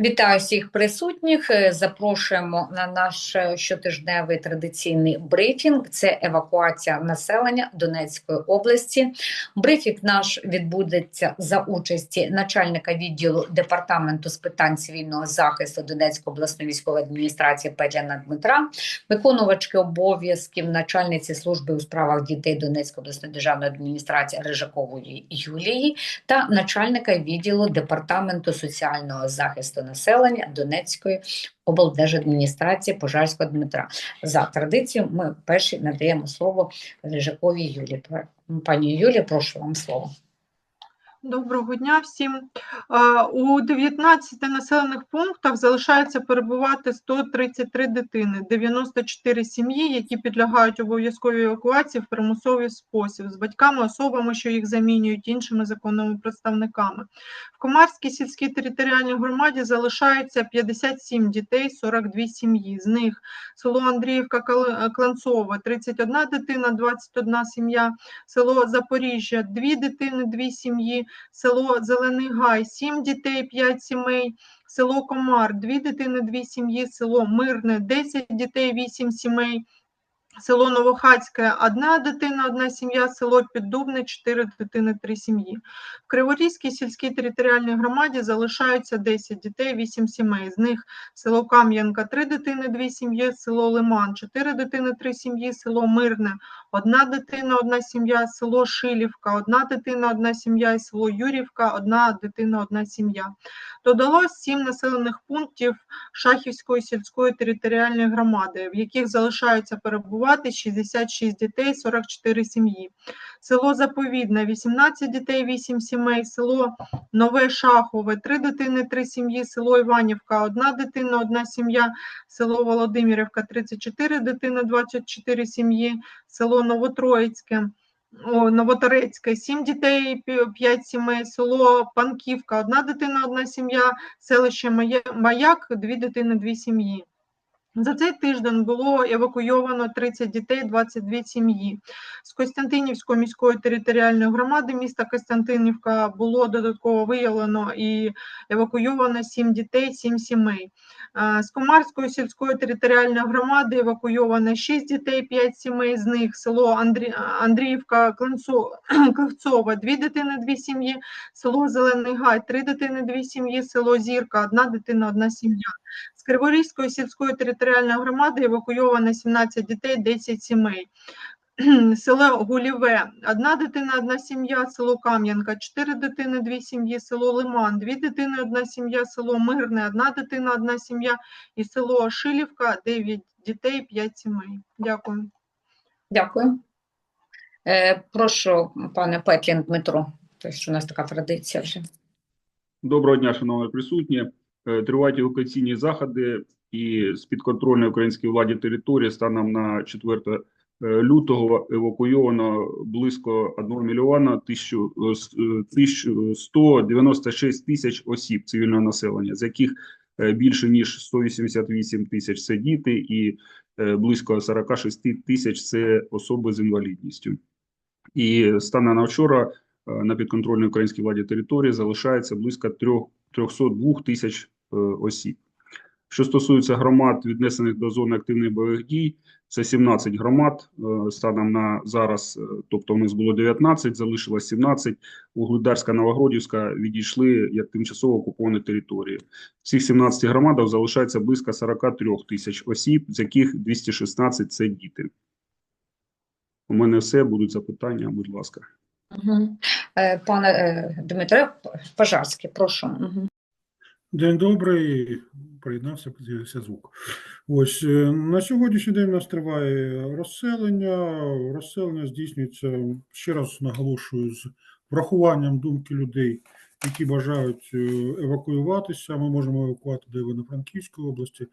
Вітаю всіх присутніх. Е, Запрошуємо на наш е, щотижневий традиційний брифінг. Це евакуація населення Донецької області. Брифінг наш відбудеться за участі начальника відділу департаменту з питань цивільного захисту Донецької обласної військової адміністрації Петліна Дмитра, виконувачки обов'язків начальниці служби у справах дітей Донецької обласної державної адміністрації Рижакової Юлії та начальника відділу департаменту соціального захисту населення Донецької облдержадміністрації Пожарського Дмитра. За традицією ми перші надаємо слово Рижаковій Юлі. Пані Юлі, прошу вам слово. Доброго дня всім. Е, У 19 населених пунктах залишається перебувати 133 дитини, 94 сім'ї, які підлягають обов'язковій евакуації в примусовий спосіб з батьками, особами, що їх замінюють іншими законними представниками. В Комарській сільській територіальній громаді залишається 57 дітей, 42 сім'ї. З них село Андріївка Кланцова 31 дитина, 21 сім'я, село Запоріжжя 2 дитини, 2 сім'ї, село Зелений Гай 7 дітей, 5 сімей, село Комар 2 дитини, 2 сім'ї, село Мирне 10 дітей, 8 сімей. Село Новохацьке одна дитина, одна сім'я, село Піддубне, 4 дитини, 3 сім'ї. В Криворізькій сільській територіальній громаді залишаються 10 дітей, 8 сімей. З них село Кам'янка 3 дитини, 2 сім'ї, село Лиман 4 дитини, 3 сім'ї, село Мирне одна дитина, одна сім'я, село Шилівка, одна дитина, одна сім'я, село Юрівка, одна дитина, одна сім'я. Додалось сім населених пунктів Шахівської сільської територіальної громади, в яких залишаються перебувати 66 дітей, 44 сім'ї. Село Заповідне 18 дітей, 8 сімей, село Нове Шахове 3 дитини, 3 сім'ї, село Іванівка, одна дитина, одна сім'я, село Володимирівка 34 дитини, 24 сім'ї, село Новотроїцьке. О, Новоторецьке, 7 дітей, 5 сімей, село Панківка, одна дитина, одна сім'я, селище Маяк, дві дитини, дві сім'ї. За цей тиждень було евакуйовано 30 дітей, 22 сім'ї. З Костянтинівської міської територіальної громади міста Костянтинівка було додатково виявлено і евакуйовано 7 дітей, 7 сімей. З Комарської сільської територіальної громади евакуйовано 6 дітей, 5 сімей, з них село Андрі... Андріївка, Клевцова, 2 дитини, 2 сім'ї, село Зелений Гай, 3 дитини, 2 сім'ї, село Зірка, 1 дитина, 1 сім'я. З Криворізької сільської територіальної громади евакуйовано 17 дітей, 10 сімей. Село Гуліве, одна дитина, одна сім'я, село Кам'янка, 4 дитини, 2 сім'ї, село Лиман, 2 дитини, одна сім'я, село Мирне, одна дитина, одна сім'я і село Шилівка, 9 дітей, 5 сімей. Дякую. Дякую. Е, Прошу, пане Петлін Дмитро. Тобто, що у нас така традиція вже. Доброго дня, шановні присутні. Е, Тривають евакуаційні заходи і з підконтрольної українській владі території станом на 4 е, лютого евакуйовано близько 1 мільйона 1196 тисяч осіб цивільного населення, з яких е, більше ніж 188 тисяч це діти і е, близько 46 тисяч це особи з інвалідністю. І станом на вчора е, на підконтрольній українській владі території залишається близько трьох- 302 тисяч е, осіб. Що стосується громад, віднесених до зони активних бойових дій, це 17 громад е, станом на зараз, е, тобто у нас було 19, залишилось 17. Угледарська, Новогродівська відійшли як тимчасово окуповані території. В цих 17 громадах залишається близько 43 тисяч осіб, з яких 216 – це діти. У мене все, будуть запитання, будь ласка. Е, Пане Дмитре Пожарський, прошу. День добрий, приєднався, з'явився звук. Ось е, на сьогоднішній день у нас триває розселення. Розселення здійснюється, ще раз наголошую, з врахуванням думки людей, які бажають е, евакуюватися. Ми можемо евакувати до Івано-Франківської області,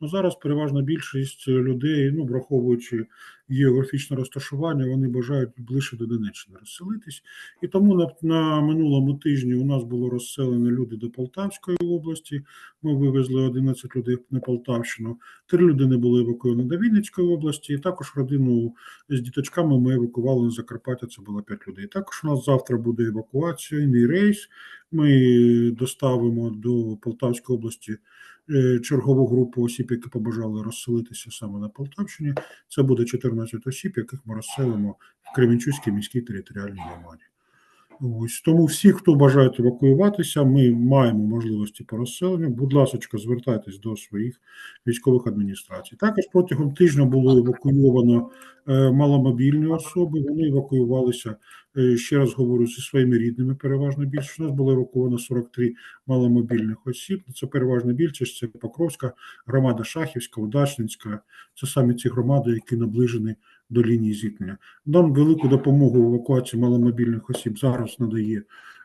Ну, зараз переважна більшість людей, ну, враховуючи географічне розташування, вони бажають ближче до Донеччини розселитись. І тому на, на минулому тижні у нас було розселено люди до Полтавської області. Ми вивезли 11 людей на Полтавщину. Три людини були евакуйовані до Вінницької області. І також родину з діточками ми евакували на Закарпаття. Це було 5 людей. Також у нас завтра буде евакуаційний рейс. Ми доставимо до Полтавської області е, чергову групу осіб, які побажали розселитися саме на Полтавщині. Це буде 14 осіб, яких ми розселимо в Кременчуцькій міській територіальній громаді. Ось тому всі, хто бажають евакуюватися, ми маємо можливості по розселенню. Будь ласка, звертайтесь до своїх військових адміністрацій. Також протягом тижня було евакуйовано е, маломобільні особи. Вони евакуювалися е, ще раз говорю зі своїми рідними. Переважно більшість. У нас було евакуовано 43 маломобільних осіб. Це переважна більшість. Це Покровська громада Шахівська, Удачненська. Це саме ці громади, які наближені до лінії зіткнення. Нам велику допомогу в евакуації маломобільних осіб зараз надає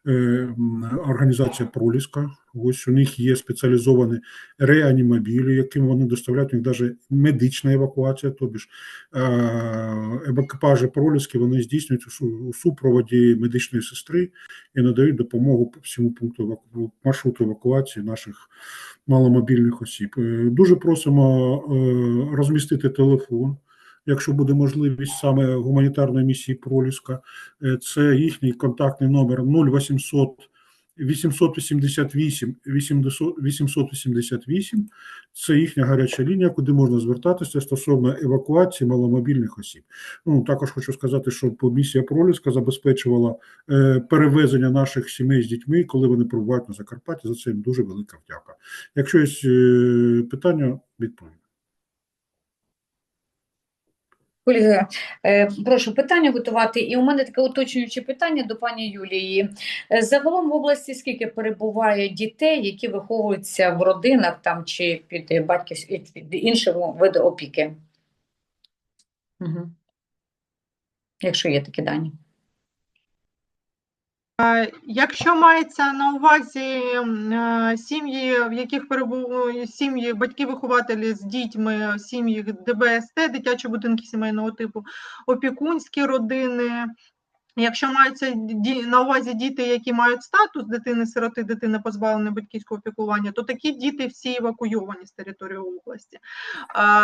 е, організація Проліска. Ось у них є спеціалізовані реанімобілі, яким вони доставляють у них навіть медична евакуація, тобі ж е, екіпажі Проліски вони здійснюють у супроводі медичної сестри і надають допомогу по всьому пункту еваку- маршруту евакуації наших маломобільних осіб. Е, Дуже просимо е, розмістити телефон якщо буде можливість саме гуманітарної місії Проліска, Е, це їхній контактний номер 0800 888 800 888. Це їхня гаряча лінія, куди можна звертатися стосовно евакуації маломобільних осіб. Ну також хочу сказати, що місія Проліска забезпечувала е, перевезення наших сімей з дітьми, коли вони перебувають на Закарпатті. За це їм дуже велика вдяка. Якщо є е, питання, відповім. Ольга, е, прошу питання готувати. І у мене таке уточнююче питання до пані Юлії. Е, Загалом в області скільки перебуває дітей, які виховуються в родинах там чи під під іншого виду опіки? Угу. Якщо є такі дані. Якщо мається на увазі е, сім'ї, в яких перебувають сім'ї, батьки-вихователі з дітьми, сім'ї ДБСТ, дитячі будинки сімейного типу, опікунські родини. Якщо маються на увазі діти, які мають статус дитини-сироти, дитини позбавленої батьківського опікування, то такі діти всі евакуйовані з території області.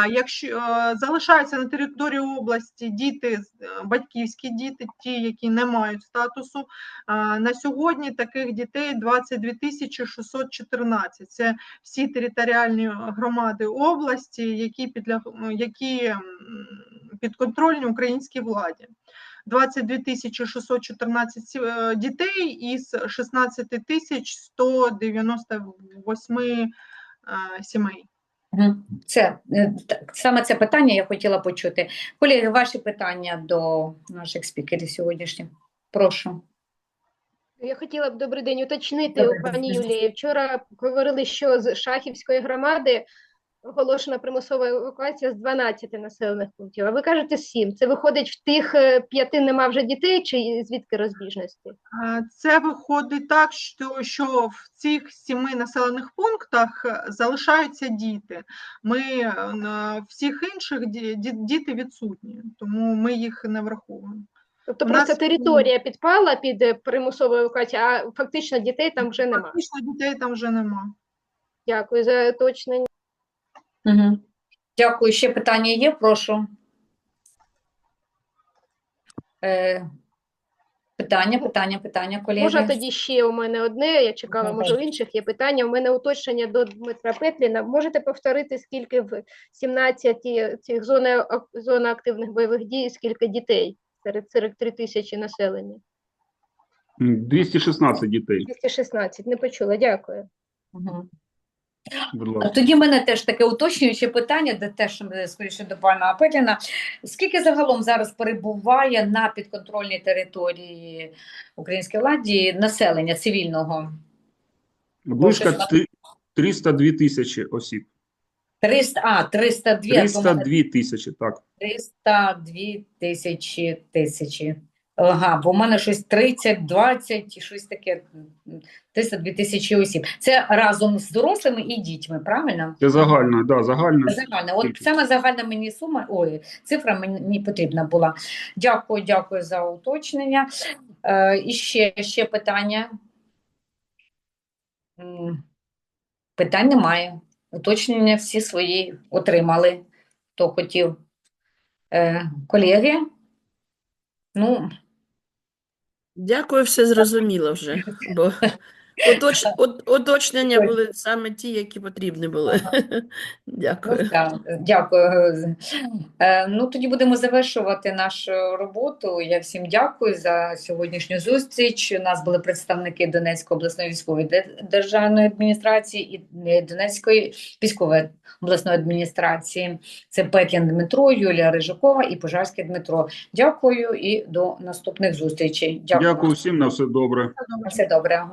Якщо е, залишаються на території області діти, е, батьківські діти, ті, які не мають статусу, На сьогодні таких дітей 22 тисячі 614. Це всі територіальні громади області, які, підляг... які підконтрольні українській владі. 22 тисячі 614 сі- е, дітей із 16 тисяч 198 е, сімей. Це е, так, саме це питання я хотіла почути. Колеги, ваші питання до наших спікерів сьогоднішніх. Прошу. Я хотіла б добрий день уточнити Добрий у пані Юлії. Вчора говорили, що з Шахівської громади оголошена примусова евакуація з 12 населених пунктів. А ви кажете 7. Це виходить в тих е, п'яти нема вже дітей, чи звідки розбіжності? Це виходить так, що, що в цих сіми населених пунктах е, залишаються діти. Ми е, на всіх інших ді- ді- діти відсутні, тому ми їх не враховуємо. Тобто У просто нас, територія підпала під примусову евакуацію, а фактично дітей там вже нема. Фактично дітей там вже нема. Дякую за уточнення. Угу. Дякую. Ще питання є? Прошу. Е, питання, питання, питання, колеги. Можна тоді ще у мене одне, я чекала, може, у інших є питання. У мене уточнення до Дмитра Петліна. Можете повторити, скільки в 17 цих зони, зона активних бойових дій, скільки дітей серед 43 тисячі населення? М, 216 дітей, 216, не почула, дякую. Угу. Будь ласка. Тоді в мене теж таке уточнююче питання, де теж скоріше до пана Петліна. Скільки загалом зараз перебуває на підконтрольній території української владі населення цивільного? Близько Прошу. ти- 302 тисячі осіб. 300, а, 302, а то в мене 302 тисячі, так. 302 тисячі тисячі. Ага, бо в мене щось 30, 20 щось таке. 32 тисячі осіб. Це разом з дорослими і дітьми, правильно? Це загальна, да, загальна. Загальна. От саме загальна мені сума, ой, цифра мені потрібна була. Дякую, дякую за уточнення. Е, і ще, ще питання. Питань немає. Уточнення всі свої отримали, хто хотів. Е, колеги? Ну, Дякую, все зрозуміло вже, бо уточ... от- уточнення були саме ті, які потрібні були. Ну, Дякую. так, дякую. Е, Ну, тоді будемо завершувати нашу роботу. Я всім дякую за сьогоднішню зустріч. У нас були представники Донецької обласної військової державної адміністрації і е, Донецької військової обласної адміністрації. Це Петлін Дмитро, Юлія Рижакова і Пожарський Дмитро. Дякую і до наступних зустрічей. Дякую. Дякую всім на все добре. Все добре.